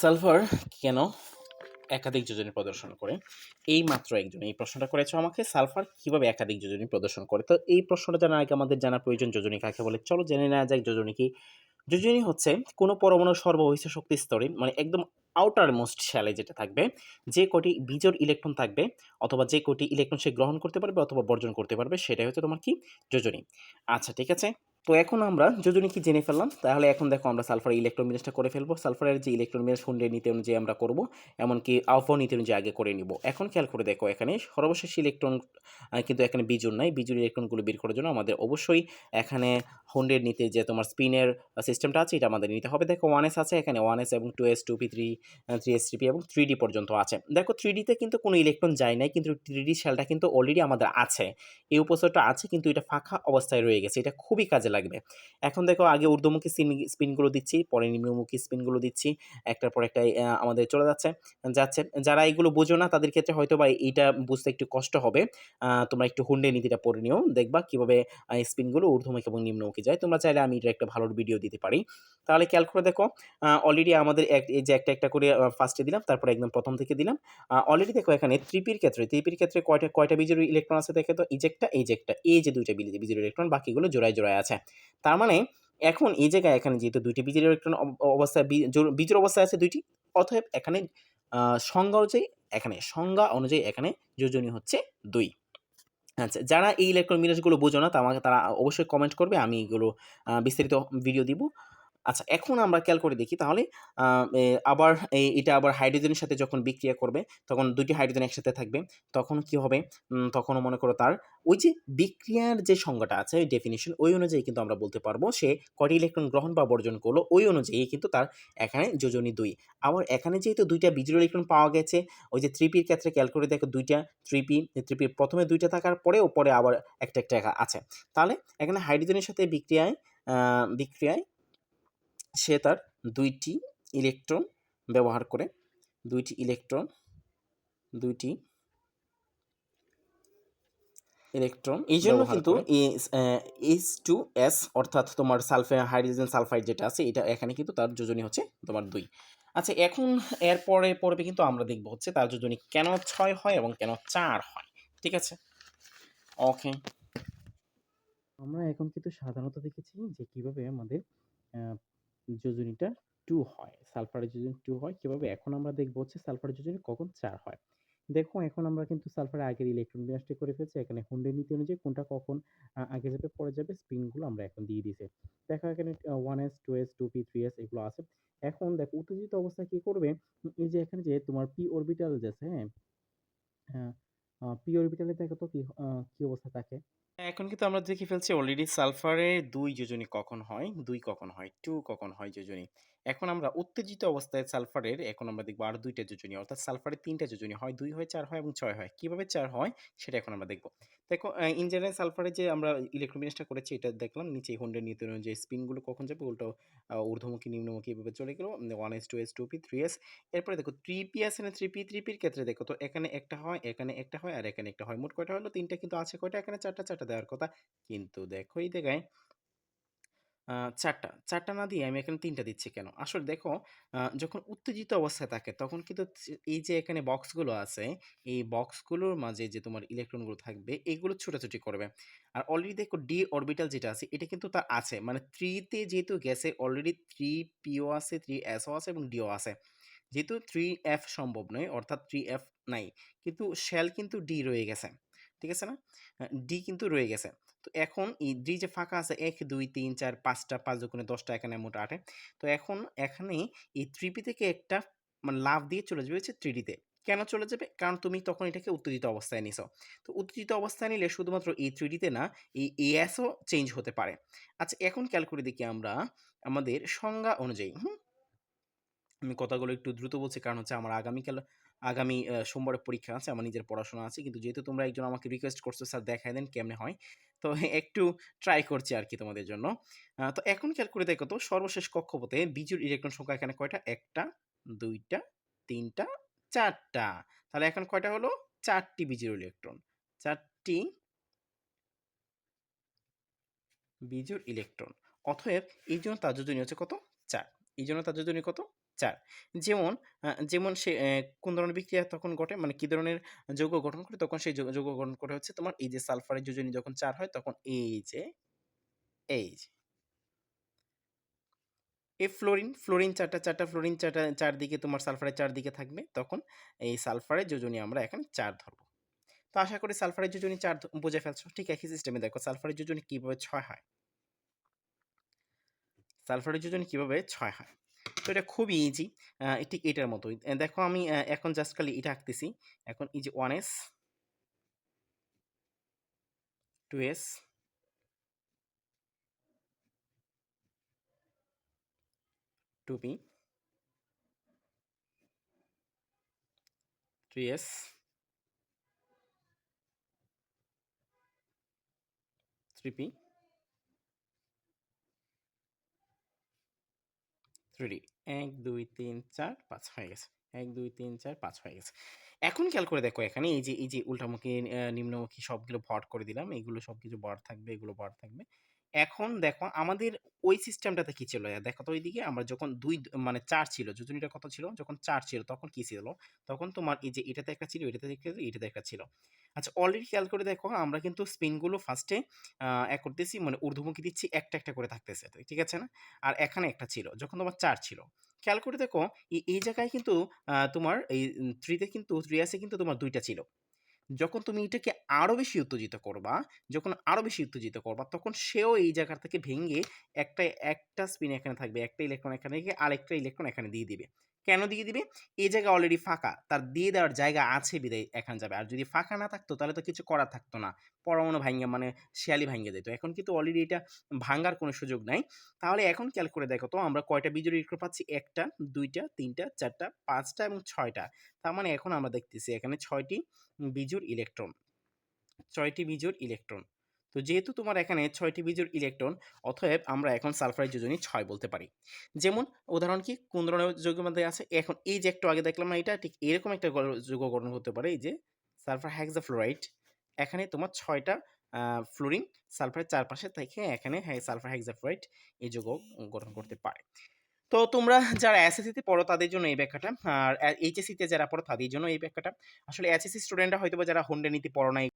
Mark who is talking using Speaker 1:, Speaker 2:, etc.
Speaker 1: Sulphur কেন একাধিক যোজনী প্রদর্শন করে? এই মাত্র একজন। এই প্রশ্নটা করেছ আমাকে। সালফার কীভাবে একাধিক যোজনী প্রদর্শন করে? তো এই প্রশ্নটা জানার আগে আমাদের জানা প্রয়োজন যোজনী কাকে বলে? চলো জেনে নেওয়া যাক যোজনী কি। যোজনী হচ্ছে কোনো পরমাণু সর্বহিত শক্তি স্তরে মানে একদম আউটার মোস্ট শ্যালে যেটা থাকবে, যে কটি বিজোড় ইলেকট্রন থাকবে, অথবা যে কটি ইলেকট্রন সে গ্রহণ করতে পারবে, অথবা বর্জন করতে পারবে, সেটাই হচ্ছে তোমার কি? যোজনী। আচ্ছা ঠিক আছে? তো এখন আমরা যোজনী কি জেনে ফেললাম? তাহলে এখন দেখো আমরা সালফার ইলেকট্রন মিনাসটা করে ফেলব। সালফারের যে ইলেকট্রন মিনাস হুন্ডে নিতে অনুযায়ী আমরা করব, এমনকি আলফা নিতে অনুযায়ী আগে করে নিব। এখন খেয়াল করে দেখো এখানে সর্বশেষ ইলেকট্রন কিন্তু এখানে বিজুর নাই। বিজুর ইলেকট্রনগুলো বের করার জন্য আমাদের অবশ্যই এখানে হুন্ডের নিতে যে তোমার স্পিনের সিস্টেমটা আছে, এটা আমাদের নিতে হবে। দেখো ওয়ান এস আছে, এখানে ওয়ান এস এবং two s two p three three s three p এবং থ্রি ডি পর্যন্ত আছে। দেখো থ্রি ডিতে কিন্তু কোনো ইলেকট্রন যায় নাই, কিন্তু থ্রি ডি শেলটা কিন্তু অলরেডি আমাদের আছে। এই উপসরটা আছে, কিন্তু এটা ফাঁকা অবস্থায় রয়ে গেছে। এটা খুবই কাজে লাগবে। এখন দেখো আগে ঊর্ধ্বমুখী স্পিন- স্পিনগুলো দিচ্ছি, পরে নিম্নমুখী স্পিনগুলো দিচ্ছি, একটার পর একটা আমাদের চলে যাচ্ছে যাচ্ছে। যারা এগুলো বোঝো না, তাদের ক্ষেত্রে হয়তো বা এইটা বুঝতে একটু কষ্ট হবে। তোমরা একটু হুন্ডে নীতিটা পড়ে নিও, দেখবা কীভাবে স্পিনগুলো ঊর্ধ্বমুখী এবং নিম্নমুখী যায়। তোমরা চাইলে আমি এটা একটা ভালো ভিডিও দিতে পারি। তাহলে খেয়াল করে দেখো অলরেডি আমাদের এক, এই যে একটা একটা করে ফার্স্টে দিলাম, তারপরে একদম প্রথম থেকে দিলাম। অলরেডি দেখো এখানে ত্রিপির ক্ষেত্রে ত্রিপির ক্ষেত্রে কয়টা কয়টা বিজোড় ইলেকট্রন আছে দেখে তো ইজেক্টটা এইজেক্টটা এই যে দুইটা বিজোড় ইলেকট্রন বাকিগুলো জোড়ায় জোড়ায় আছে। তার মানে এখন এই জায়গায় এখানে যেহেতু দুইটি বীজের ইলেকট্রন অব- অবস্থায় বি- জোড়- বিজোড় অবস্থায় আছে দুইটি, অতএব এখানে সংজ্ঞা অনুযায়ী এখানে, সংজ্ঞা অনুযায়ী এখানে যোজনী হচ্ছে দুই। আচ্ছা যারা এই ইলেকট্রন মিনাসগুলো বোঝো না তা আমাকে তারা অবশ্যই কমেন্ট করবে, আমি এগুলো বিস্তারিত ভিডিও দিব। আচ্ছা এখন আমরা খেয়াল করে দেখি তাহলে আবার এটা আবার হাইড্রোজেনের সাথে যখন বিক্রিয়া করবে, তখন দুইটি হাইড্রোজেন একসাথে থাকবে, তখন কি হবে? তখনও মনে করো তার, ওই যে বিক্রিয়ার যে সংজ্ঞাটা আছে, ওই ডেফিনেশন ওই অনুযায়ী কিন্তু আমরা বলতে পারব, সে কটি ইলেকট্রন গ্রহণ বা বর্জন করল, ওই অনুযায়ী কিন্তু তার এখানে যোজনী দুই। আবার এখানে যেহেতু দুইটা বিজোড় ইলেকট্রন পাওয়া গেছে, ওই যে থ্রিপির ক্ষেত্রে খেয়াল করে দেখো দুইটা থ্রিপি থ্রিপি প্রথমে দুইটা থাকার পরেও, পরে আবার একটা একটা আছে। তাহলে এখানে হাইড্রোজেনের সাথে বিক্রিয়ায় বিক্রিয়ায় সে তার দুইটি ইলেকট্রন ব্যবহার করে। দুইটি ইলেকট্রন দুইটি ইলেকট্রন এই জন্য কিন্তু এইচ টু এস অর্থাৎ তোমার সালফে হাইড্রোজেন সালফাইড যেটা আছে এটা এখানে কিন্তু তার যোজনী হচ্ছে তোমার দুই। আচ্ছা এখন এর পরে পড়বে কিন্তু আমরা দেখব হচ্ছে তার যোজনী কেন ছয় হয় এবং কেন চার হয়। ঠিক আছে? ওকে
Speaker 2: আমরা এখন কিন্তু সাধারণত দেখেছি যে কীভাবে আমাদের যোজনীটা টু হয়, সালফারের যোজনী টু হয়। কীভাবে? এখন আমরা দেখব হচ্ছে সালফারের যোজনী কখন চার হয়। দেখো, এখন আমরা কিন্তু সালফারের আগের ইলেকট্রন বিন্যাসটি করে ফেলছি। এখানে হুন্ডের নীতি অনুযায়ী কোনটা কখন আগে যাবে পরে যাবে স্পিনগুলো আমরা এখন দিয়ে দিয়েছি। দেখো এখানে one s two s two p three s এগুলো আছে। এখন দেখো, উত্তেজিত অবস্থায় কি করবে? এই যে এখানে যে তোমার পি অরবিটাল আছে হ্যাঁ? পি অরবিটালে দেখো তো কি কি অবস্থা থাকে?
Speaker 1: এখন কিন্তু আমরা দেখে ফেলছি অলরেডি সালফারে দুই যোজনী কখন হয়, দুই কখন হয় টু কখন হয় যোজনী। এখন আমরা উত্তেজিত অবস্থায় সালফারের এখন আমরা দেখব আর দুইটা যোজনী, অর্থাৎ সালফারের তিনটা যোজনী হয়, দুই হয়, চার হয় এবং ছয় হয়। কীভাবে চার হয়, সেটা এখন আমরা দেখব। দেখো ইন জেনারেল সালফারের যে আমরা ইলেকট্রোমিনাসটা করেছি, এটা দেখলাম, নিচে হুন্ডের নীতি যে স্পিনগুলো কখন যাবে, উল্টো ঊর্ধ্বমুখী, নিম্নমুখী এভাবে চলে গেলো one s two s two p three s এরপরে দেখো থ্রি পি আছে না থ্রি পি থ্রি পির ক্ষেত্রে দেখো, তো এখানে একটা হয়, এখানে একটা হয়, আর এখানে একটা হয়। মোট কয়টা হলো? তিনটা কিন্তু আছে কয়টা? এখানে চারটা চারটা দেওয়ার কথা। কিন্তু দেখো এই জায়গায় চারটা চারটা না দিয়ে আমি এখানে তিনটা দিচ্ছি কেন? আসলে দেখো যখন উত্তেজিত অবস্থায় থাকে, তখন কিন্তু এই যে এখানে বক্সগুলো আছে, এই বক্সগুলোর মাঝে যে তোমার ইলেকট্রনগুলো থাকবে এইগুলো ছোটাছুটি করবে। আর অলরেডি দেখো ডি অরবিটাল যেটা আছে, এটা কিন্তু তার আছে। মানে থ্রিতে যেহেতু গেছে অলরেডি থ্রি পিও আছে থ্রি এসও আছে এবং ডিও আছে। যেহেতু থ্রি এফ সম্ভব নয়, অর্থাৎ থ্রি এফ নাই, কিন্তু শেল কিন্তু ডি রয়ে গেছে। ঠিক আছে না? ডি কিন্তু রয়ে গেছে। তো এখন এই ডি যে ফাঁকা আছে, এক, দুই, তিন, চার, পাঁচটা, পাঁচ দুগুণে দশটা এখানে মোট আটে। তো এখন এখানে এই থ্রিপি থেকে একটা মানে লাভ দিয়ে চলে যাবে হচ্ছে থ্রিডিতে কেন চলে যাবে? কারণ তুমি তখন এটাকে উত্তেজিত অবস্থায় নিছো। তো উত্তেজিত অবস্থায় নিলে শুধুমাত্র এই থ্রিডিতে না, এই এএসও চেঞ্জ হতে পারে। আচ্ছা এখন খেয়াল করে দেখি আমরা আমাদের সংজ্ঞা অনুযায়ী, হুম? আমি কথাগুলো একটু দ্রুত বলছি, কারণ হচ্ছে আমার আগামীকাল আগামী সোমবারে পরীক্ষা আছে, আমার নিজের পড়াশোনা আছে, কিন্তু যেহেতু তোমরা একজন আমাকে রিকোয়েস্ট করছ, স্যার দেখাই দেন কেমনে হয়। তো একটু ট্রাই করছি আর কি তোমাদের জন্য। তো এখন খেয়াল করে দেখো তো, সর্বশেষ কক্ষপথে বিজুর ইলেকট্রন সংখ্যা এখানে কয়টা? একটা, দুইটা, তিনটা, চারটা। তাহলে এখন কয়টা হলো? চারটি বিজুর ইলেকট্রন চারটি বিজুর ইলেকট্রন অতএব এই জন্য তার যোজনী হচ্ছে কত? চার। এই জন্য তার যোজনী কত? চার চার যেমন যেমন সে কোন ধরনের বিক্রিয়া তখন ঘটে মানে কি ধরনের যৌগ গঠন করে তখন সেই যৌগ গঠন করে হচ্ছে তোমার এই যে সালফারের যোজনী যখন চার হয় তখন এই যে, এই যে। এই ফ্লোরিন, ফ্লোরিন চারটা চারটা ফ্লোরিন ৪ টা ৪ দিকে তোমার সালফারের ৪ দিকে থাকবে। তখন এই সালফারের যোজনী আমরা এখানে চার ধরব। তো আশা করি সালফারের যোজনী ৪ ধ বুঝে ফেলছো। ঠিক একই সিস্টেমে দেখো সালফারের যোজনী কীভাবে ছয় হয়। সালফারের যোজনী কীভাবে ছয় হয়। তো এটা খুবই ইজি। ঠিক এটার মতোই। দেখো আমি এখন জাস্ট খালি এটা আঁকতেছি। এখন এই যে 1s 2s 2p 3s 3p 3d ১, ২, ৩, ৪, ৫ হয়ে গেছে। ১, ২, ৩, ৪, ৫ হয়ে গেছে। এখন খেয়াল করে দেখো এখানে এই যে এই যে উল্টামুখী নিম্নমুখী সবগুলো ভর করে দিলাম। এইগুলো সব কিছু ভর থাকবে, এগুলো ভর থাকবে। এখন দেখো আমাদের ওই সিস্টেমটাতে কি ছিল? দেখো তো ওইদিকে আমরা যখন দুই মানে চার ছিল, যোজনীটা কত ছিল? যখন চার ছিল তখন কি ছিল? তখন তোমার এই যে এটাতে একটা ছিল, এটাতে এটাতে একটা ছিল। আচ্ছা অলরেডি খেয়াল করে দেখো আমরা কিন্তু স্পিনগুলো ফার্স্টে এক করতেছি মানে ঊর্ধ্বমুখী দিচ্ছি একটা, একটা করে থাকতেছে। ঠিক আছে না? আর এখানে একটা ছিল। যখন তোমার চার ছিল। খেয়াল করে দেখো এই, জায়গায় কিন্তু তোমার এই থ্রিতে কিন্তু 3s এ কিন্তু তোমার ২ টা ছিল। যখন তুমি এটাকে আরও বেশি উত্তেজিত করবা, যখন আরও বেশি উত্তেজিত করবা তখন সেও এই জায়গা থেকে ভেঙে একটা, একটা স্পিন এখানে থাকবে, একটা ইলেকট্রন এখানে আরেকটা ইলেকট্রন এখানে দিয়ে দিবে। কেন দিয়ে দিবে? এই জায়গা অলরেডি ফাঁকা। তার দিয়ে দেওয়ার জায়গা আছে বিদায় এখানে যাবে। আর যদি ফাঁকা না থাকতো তাহলে তো কিছু করার থাকতো না। পরমাণু ভাইঙ্গা মানে শেয়ালি ভাইঙ্গা যাইত। এখন কিন্তু অলরেডি এটা ভাঙ্গার কোনো সুযোগ নাই। তাহলে এখন খেয়াল করে দেখো তো আমরা কয়টা বিজোড় ইলেকট্রন পাচ্ছি? ১ টা, ২ টা, ৩ টা, ৪ টা, ৫ টা এবং ছয়টা তার মানে এখন আমরা দেখতেছি এখানে ছয়টি বিজুর ইলেকট্রন। ৬ টি বিজোড় ইলেকট্রন। তো যেহেতু তোমার এখানে ৬ টি বিজোড় ইলেকট্রন অতএব আমরা এখন সালফারের যোজনী ছয় বলতে পারি। যেমন উদাহরণ কি? কোন ধরনের যৌগের মধ্যে আছে? এখন এই যে একটু আগে দেখলাম না এটা, ঠিক এরকম একটা যৌগ গঠন হতে পারে এই যে সালফার হেক্সাফ্লোরাইড। এখানে তোমার ৬ টা আ ফ্লোরিন সালফারের চারপাশে থেকে এখানে হ্যাঁ সালফার হেক্সাফ্লোরাইড এই যৌগ গঠন করতে পারে। তো তোমরা যারা এসএসসি তে পড়ো তাদের জন্য এই ব্যাখ্যাটা। আর অ্যা এইচএসসি তে যারা পড়ো তাদের জন্য এই ব্যাখ্যাটা। আসলে এসএসসি স্টুডেন্টরা হয়তোবা যারা হোন্ডা নীতি পড়ো নাই